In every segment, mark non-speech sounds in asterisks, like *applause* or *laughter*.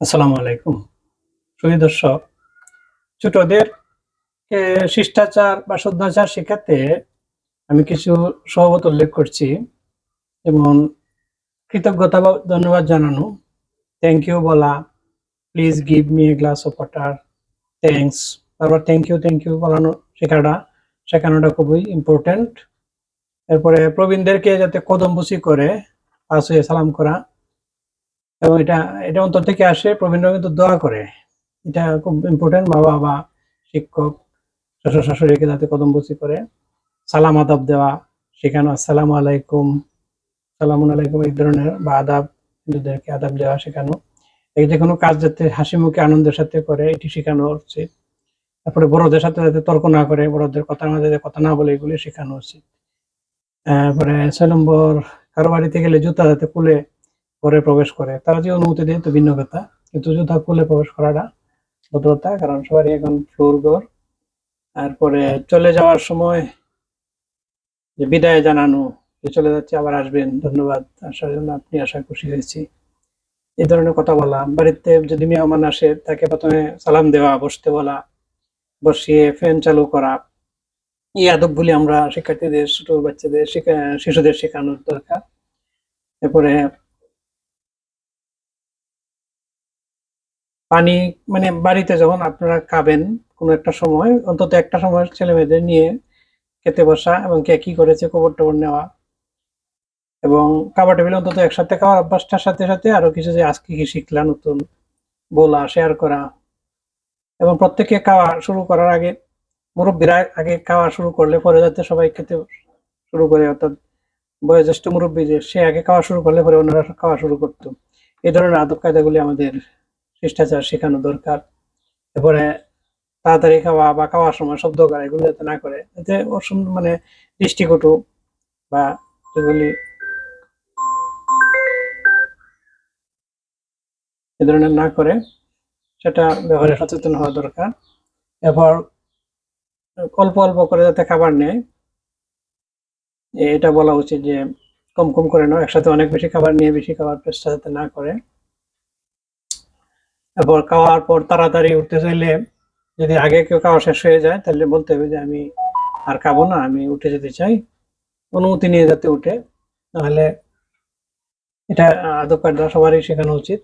আসসালামু আলাইকুম। সুধী দর্শক ছোটদের শিষ্টাচার বা সদাচার শেখাতে আমি কিছু সহবত উল্লেখ করছি যেমন কৃতজ্ঞতা বা ধন্যবাদ জানানো। থ্যাংক ইউ বলা please give me a glass of water thanks তারপর থ্যাংক ইউ থ্যাংক ইউ বলানো শেখাটা, শেখানোটা খুবই ইম্পর্ট্যান্ট এরপরে প্রবীণদেরকে যাতে কদমবুসি করে পাশ সালাম করা এবং এটা এটা অন্তর থেকে আসে প্রবীণরা কিন্তু দোয়া করে। এটা খুব ইম্পর্টেন্ট বাবা, শিক্ষক, শ্বশুর শাশুড়িকে যাতে কদমবসি করে। সালাম আদাব দেওয়া শেখানো আসসালামু আলাইকুম, সালামুন আলাইকুম এই ধরনের বা আদাব, হিন্দুদেরকে আদাব দেওয়া শেখানো। এই যে কোনো কাজ যাতে হাসি মুখে আনন্দের সাথে করে, এটি শেখানো উচিত। তারপরে বড়দের সাথে যাতে তর্ক না করে, বড়দের কথার মাঝে যাতে কথা না বলে, এগুলি শেখানো উচিত। তারপরে ছয় নম্বর, কারও বাড়িতে গেলে জুতা যাতে খুলে ঘরে প্রবেশ করে, তারা যে অনুমতি দেয় তো ভিন্ন কথা। কিন্তু জুতা খুলে প্রবেশ করাটা ভদ্রতা, কারণ সবারই এখন ফ্লোর তারপরে চলে যাওয়ার সময় যে বিদায় জানানো, যে চলে যাচ্ছে, আবার আসবেন। ধন্যবাদ, আসার জন্য আপনি আশা খুশি হয়েছি। এই ধরনের কথা বলা, বাড়িতে যদি মেহমান আসে, তাকে প্রথমে সালাম দেওয়া, বসতে বলা, বসিয়ে ফ্যান চালু করা। এই আদবগুলি আমরা শিক্ষার্থীদের, ছোট বাচ্চাদের শিশুদের শেখানোর দরকার। এরপরে পানি মানে বাড়িতে যখন আপনারা খাবেন কোনো একটা সময়, অন্তত একটা সময় ছেলে মেয়েদের নিয়ে খেতে বসা এবং কে কি করেছে খবর টবর নেওয়া এবং খাবার টেবিলে অন্তত একসাথে খাওয়ার অভ্যাসটার সাথে সাথে আরও কিছু যে আজকে কি শিখলা নতুন, বলা শেয়ার করা এবং প্রত্যেকে খাওয়া শুরু করার আগে, মুরব্বীরা আগে খাওয়া শুরু করলে পরে যাতে সবাই খেতে শুরু করে, অর্থাৎ বয়োজ্যেষ্ঠ মুরব্বী যে সে আগে খাওয়া শুরু করলে পরে অন্যরা খাওয়া শুরু করতো। এই ধরনের আদব কায়দাগুলি আমাদের শিষ্টাচার শেখানো দরকার। তারপরে তাড়াতাড়ি খাওয়া বা খাওয়ার সময় শব্দ করা, এগুলো যাতে না করে যাতে ওর সম- মানে দৃষ্টিকটু বা যেগুলি এ ধরনের না করে, সেটা ব্যবহারে সচেতন হওয়া দরকার। এরপর অল্প অল্প করে যাতে খাবার নেয় এটা বলা উচিত যে কম কম করে নাও, একসাথে অনেক বেশি খাবার নিয়ে বেশি খাবার চেষ্টা যাতে না করে। এরপর খাওয়ার পর তাড়াতাড়ি উঠতে চাইলে যদি আগে কেউ খাওয়া শেষ হয়ে যায়, তাহলে বলতে হবে যে আমি আর খাব না, আমি উঠে যেতে চাই। অনুমতি নিয়ে যাতে উঠে। নাহলে এটা আদব কায়দা সবারই শেখানো উচিত।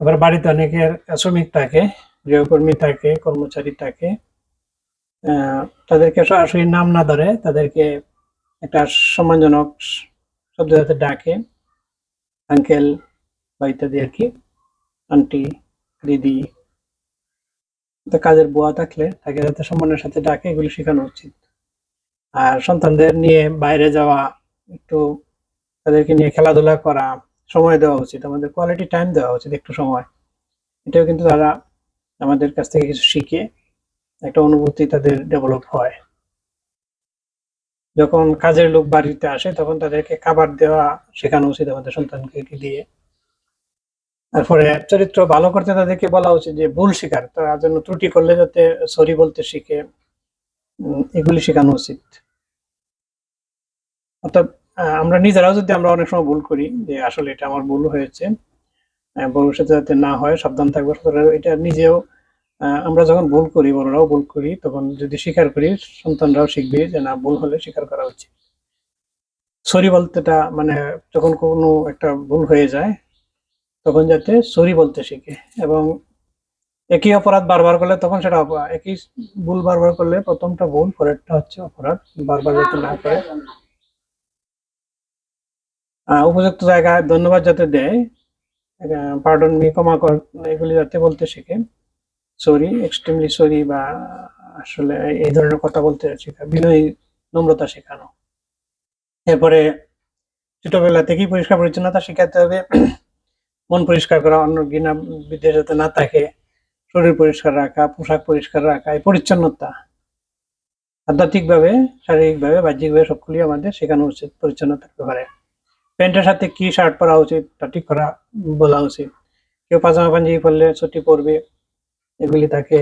এবার বাড়িতে অনেকের শ্রমিক থাকে, গৃহকর্মী থাকে, কর্মচারী থাকে। তাদেরকে সরাসরি নাম না ধরে তাদেরকে একটা সম্মানজনক শব্দ ডাকে। আঙ্কেল বা ইত্যাদি আর কি। আন্টি, দিদি কাজের বুয়া থাকলে তাকে যাতে সম্মানের সাথে ডাকে, এগুলি শেখানো উচিত। আর সন্তানদের নিয়ে বাইরে যাওয়া, একটু তাদেরকে নিয়ে খেলাধুলা করা, সময় দেওয়া উচিত। আমাদের কোয়ালিটি টাইম দেওয়া উচিত একটু সময়। এটাও কিন্তু তারা আমাদের কাছ থেকে কিছু শিখে একটা অনুভূতি তাদের ডেভেলপ হয়। যখন কাজের লোক বাড়িতে আসে, তখন তাদেরকে খাবার দেওয়া শেখানো উচিত আমাদের সন্তানকে দিয়ে তারপরে চরিত্র ভালো করতে তাদেরকে বলা উচিত যে ভুল স্বীকার তার জন্য ত্রুটি করলে যাতে সরি বলতে শিখে। এগুলি শেখানো উচিত। অর্থাৎ আমরা নিজেরাও যদি আমরা অনেক সময় ভুল করি যে আসলে এটা আমার ভুল হয়েছে ভবিষ্যতে যাতে না হয়, সাবধান থাকব এটা নিজেও আমরা যখন ভুল করি বড়রাও ভুল করি, তখন যদি স্বীকার করি, সন্তানরাও শিখবে যে না, ভুল হলে স্বীকার করা উচিত। সরি বলতেটা মানে যখন কোনো একটা ভুল হয়ে যায় তখন যাতে সরি বলতে শিখে এবং একই অপরাধ বারবার করলে তখন সেটা একই ভুল বারবার করলে প্রথমটা ভুল, পরেরটা হচ্ছে অপরাধ, বারবার যাতে না করে। উপযুক্ত জায়গায় ধন্যবাদ যাতে দেয়। পার্ডন মি ক্ষমা কর, এগুলি যাতে বলতে শিখে। সরি এক্সট্রিমলি সরি বা আসলে এই ধরনের কথা বলতে শেখা, বিনয়ী নম্রতা শেখানো। এরপরে ছোটবেলা থেকেই পরিষ্কার পরিচ্ছন্নতা শেখাতে হবে। মন পরিষ্কার করা, অন্য ঘৃণা বিদ্বেষ যাতে না থাকে, শরীর পরিষ্কার রাখা, পোশাক পরিষ্কার রাখা, এই পরিচ্ছন্নতা। আধ্যাত্মিকভাবে, শারীরিকভাবে, বাহ্যিকভাবে সবগুলি আমাদের শেখানো উচিত পরিচ্ছন্নতার ব্যাপারে। প্যান্টের সাথে কি শার্ট পরা উচিত তা ঠিক করা, বলা উচিত। কেউ পাজামা পাঞ্জাবি পরলে ছুটি পরবে, এগুলি তাকে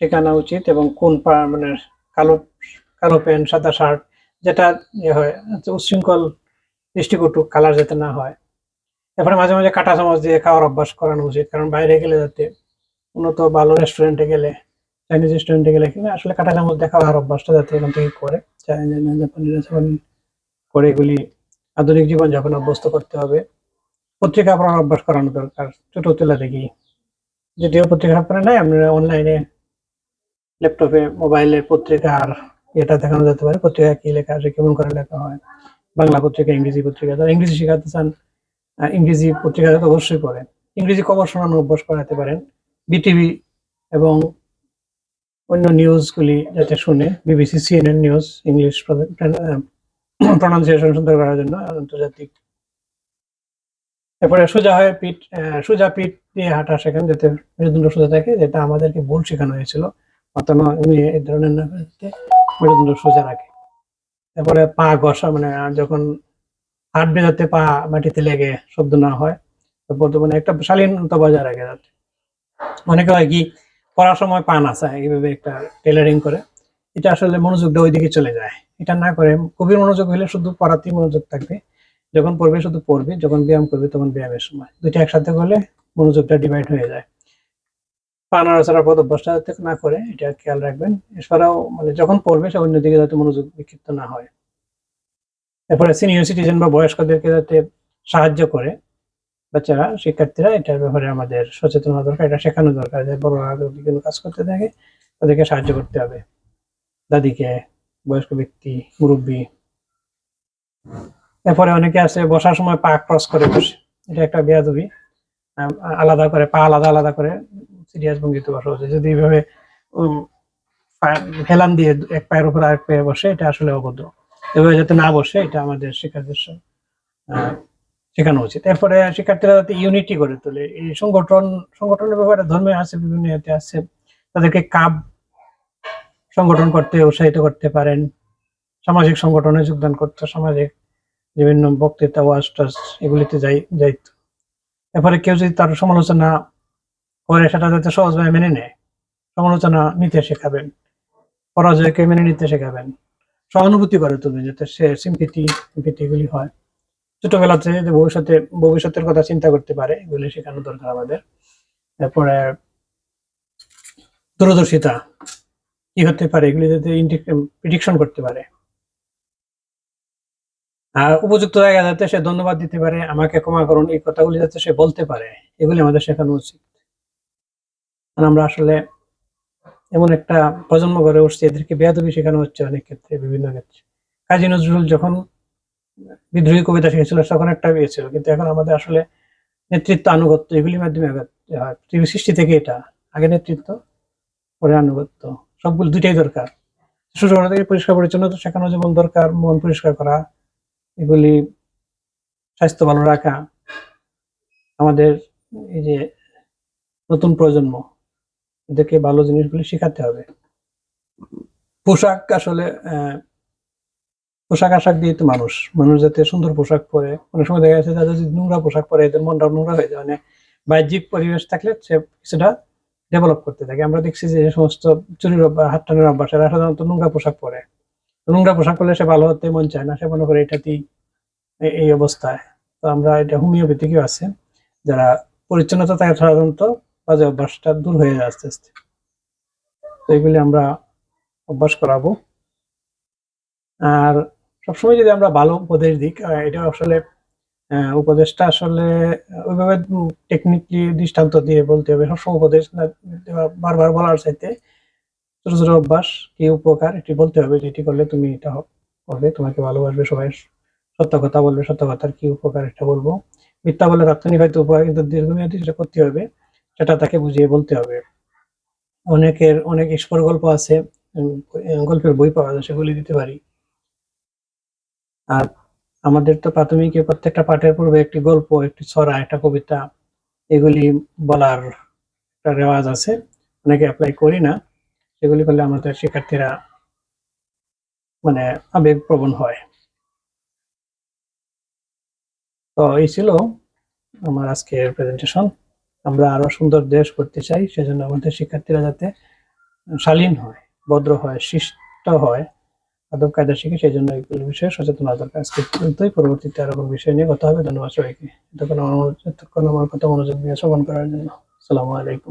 শেখানো উচিত এবং কোন মানে কালো কালো প্যান্ট, সাদা শার্ট, যেটা ইয়ে হয়, উচ্ছৃঙ্খল দৃষ্টিকটু, কালার যাতে না হয় এরপরে মাঝে মাঝে কাঁটা চামচ দিয়ে খাওয়ার অভ্যাস করানো উচিত, কারণ বাইরে গেলে যাতে উন্নত ভালো রেস্টুরেন্টে গেলে চাইনিজ রেস্টুরেন্টে গেলে কিনা, আসলে কাঁটা চামচ দিয়ে খাওয়ার অভ্যাসটা যাতে এখান থেকে করে। করে এগুলি আধুনিক জীবনযাপন অভ্যস্ত করতে হবে। পত্রিকা পড়ার অভ্যাস করানো দরকার, ছোট তুলা থেকেই যদিও পত্রিকা পড়ে নাই, আমরা অনলাইনে ল্যাপটপে মোবাইলে পত্রিকা আর এটা দেখানো যেতে পারে পত্রিকা কি লেখা আছে, কেমন করে লেখা হয়। বাংলা পত্রিকা, ইংরেজি পত্রিকা, যারা ইংরেজি শেখাতে চান ইংরেজি পত্রিকা অবশ্যই পড়েন। ইংরেজি খবর শোনানো অভ্যাস করাতে পারেন। বিটিভি এবং অন্য নিউজগুলি যাতে শুনে, BBC, CNN news, English pronunciation *clears throat* সুন্দর করার জন্য আন্তর্জাতিক। এরপরে সোজা হয়ে পিঠ সোজা পিঠ দিয়ে হাঁটা শেখান যাতে মেরুদণ্ড সোজা থাকে, যেটা আমাদেরকে ভুল শেখানো হয়েছিল। অতন উনি এই ধরনের মেরুদণ্ড সোজা রাখে। তারপরে পা ঘষা মানে যখন হাঁটবে যাতে পা মাটিতে লেগে শব্দ না হয়। বর্তমানে একটা শালীনতা বজায় রাখে যাতে অনেকে হয় কি, পড়ার সময় পান নাচায় এইভাবে একটা টেলারিং করে। এটা আসলে মনোযোগটা ওইদিকে চলে যায়। এটা না করে গভীর মনোযোগ হলে শুধু পড়াতেই মনোযোগ থাকবে। যখন পড়বে শুধু পড়বে, যখন ব্যায়াম করবে তখন ব্যায়ামের সময়। দুইটা একসাথে করলে মনোযোগটা ডিভাইড হয়ে যায়। পা নাড়াচাড়ার পদ অভ্যাসটা যাতে না করে, এটা খেয়াল রাখবেন। এছাড়াও মানে যখন পড়বে সে অন্যদিকে যাতে মনোযোগ বিক্ষিপ্ত না হয়। এরপরে সিনিয়র সিটিজেন বা বয়স্কদেরকে যাতে সাহায্য করে, বাচ্চারা, শিক্ষার্থীরা, এটার ব্যাপারে আমাদের সচেতন হওয়া দরকার, এটা শেখানো দরকার যে বড়রা কোনো কাজ করতে থাকে, তাদেরকে সাহায্য করতে হবে। দাদিকে, বয়স্ক ব্যক্তি, মুরব্বী। এরপরে অনেকে আছে, বসার সময় পা ক্রস করে বসে। এটা একটা বেয়াদবি। আলাদা করে, পা আলাদা আলাদা করে সিরিয়াস ভঙ্গিতে বসা উচিত। যদি এইভাবে হেলান দিয়ে এক পায়ের উপর আরেক পায়ে বসে, এটা আসলে অবদ্ধ এভাবে যাতে না বসে এটা আমাদের শিক্ষার্থীদের আহ, শেখানো উচিত। এরপরে শিক্ষার্থীরা যাতে ইউনিটি করে তোলে। এই সংগঠন সংগঠনের ব্যাপারে ধর্মে আছে বিভিন্ন ইয়েতে আছে তাদেরকে কাব সংগঠন করতে উৎসাহিত করতে পারেন। সামাজিক সংগঠনে যোগদান করতে সামাজিক বিভিন্ন বক্তৃতা ওয়াজ টাজ এগুলিতে যাই যাইত। এরপরে কেউ যদি তার সমালোচনা করে সেটা যাতে সহজভাবে মেনে নেয় সমালোচনা নিতে শেখাবেন পরাজয়কে মেনে নিতে শেখাবেন। সহানুভূতি করে তুলবেন যাতে সে সিম্পিটি সিম্পিটি এগুলি হয়। ছোটবেলাতে যে ভবিষ্যতে, ভবিষ্যতের কথা চিন্তা করতে পারে, এগুলি শেখানো দরকার আমাদের। তারপরে দূরদর্শিতা, কি হতে পারে, এগুলি যাতে প্রিডিকশন করতে পারে। আর উপযুক্ত জায়গা যাতে সে ধন্যবাদ দিতে পারে, আমাকে ক্ষমা করুন, এই কথাগুলি যাতে সে বলতে পারে, এগুলি আমাদের শেখানো উচিত। আমরা আসলে এমন একটা প্রজন্ম গড়ে উঠছে, এদেরকে বেয়াদবি শেখানো হচ্ছে অনেক ক্ষেত্রে, বিভিন্ন ক্ষেত্রে। কাজী নজরুল যখন বিদ্রোহী কবিতা শিখেছিল, তখন একটা ইয়ে ছিল, কিন্তু এখন আমাদের আসলে নেতৃত্ব আনুগত্য, এগুলির মাধ্যমে পৃথিবীর সৃষ্টি থেকে এটা, আগে নেতৃত্ব, পরে আনুগত্য সবগুলো দুইটাই দরকার। ছোটবেলা থেকে পরিষ্কার পরিচ্ছন্নতা শেখানো যেমন দরকার, মন পরিষ্কার করা, এগুলি স্বাস্থ্য ভালো রাখা, আমাদের এই যে নতুন প্রজন্ম এদেরকে ভালো জিনিসগুলি শেখাতে হবে। পোশাক আসলে পোশাক আশাক দিয়ে তো মানুষ। মানুষ যাতে সুন্দর পোশাক পরে, অনেক সময় দেখা যাচ্ছে তাদের যদি নোংরা পোশাক পরে, এদের মনটা নোংরা হয়ে যায়। মানে বাহ্যিক পরিবেশ থাকলে সে কিছুটা ডেভেলপ করতে থাকে। আমরা দেখছি যে সমস্ত চুরির অভ্যাস হাত টানের অভ্যাস এরা সাধারণত নোংরা পোশাক পরে। নোংরা পোশাক পরলে সে ভালো হতে মন চায় না। সে মনে করে এটাতেই এই অবস্থায়। তো আমরা এটা হোমিওপ্যাথিকও আছে। যারা পরিচ্ছন্নতা থাকে সাধারণত বাজে অভ্যাসটা দূর হয়ে যায় আস্তে আস্তে। তো এগুলি আমরা অভ্যাস করাবো। আর সবসময় যদি আমরা ভালো উপদেশ আহ, এটা আসলে উপদেশটা আসলে ওইভাবে টেকনিকলি দৃষ্টান্ত দিয়ে বলতে হবে। সবসময় উপদেশ বারবার বলার চাইতে ছোট ছোট অভ্যাস কি উপকার এটি বলতে হবে যে এটি করলে তুমি এটা করবে তোমাকে ভালোবাসবে সবাই। সত্য কথা বলবে সত্য কথার কি উপকার এটা বলব। মিথ্যা বলে তাৎক্ষণিক হয়তো উপকার কিন্তু দীর্ঘমেয়াদী যেটা করতে হবে। সেটা তাকে বুঝিয়ে বলতে হবে। অনেকের অনেক ঈশ্বর গল্প আছে গল্পের বই পাওয়া যায়, সেগুলি দিতে পারি। আর আমাদের তো প্রাথমিক প্রত্যেকটা পাঠের পূর্বে একটি গল্প, একটি ছড়া, একটা কবিতা, এগুলি বলার একটা রেওয়াজ আছে। অনেকে অ্যাপ্লাই করি না, সেগুলি করলে আমাদের শিক্ষার্থীরা মানে আবেগপ্রবণ হয়। তো এই ছিল আমার আজকের প্রেজেন্টেশন আমরা আরও সুন্দর দেশ করতে চাই, সেজন্য আমাদের শিক্ষার্থীরা যাতে শালীন হয়, ভদ্র হয় শিষ্ট হয়, আদব কায়দা শিখে সেই জন্য বিষয়ে সচেতন দরকার। আজকে পরবর্তীতে আরও কোনো বিষয় নিয়ে কথা হবে। ধন্যবাদ সবাইকে। এতক্ষণ আমার কথা মনোযোগ দিয়ে শ্রবণ করার জন্য। আসসালামু আলাইকুম।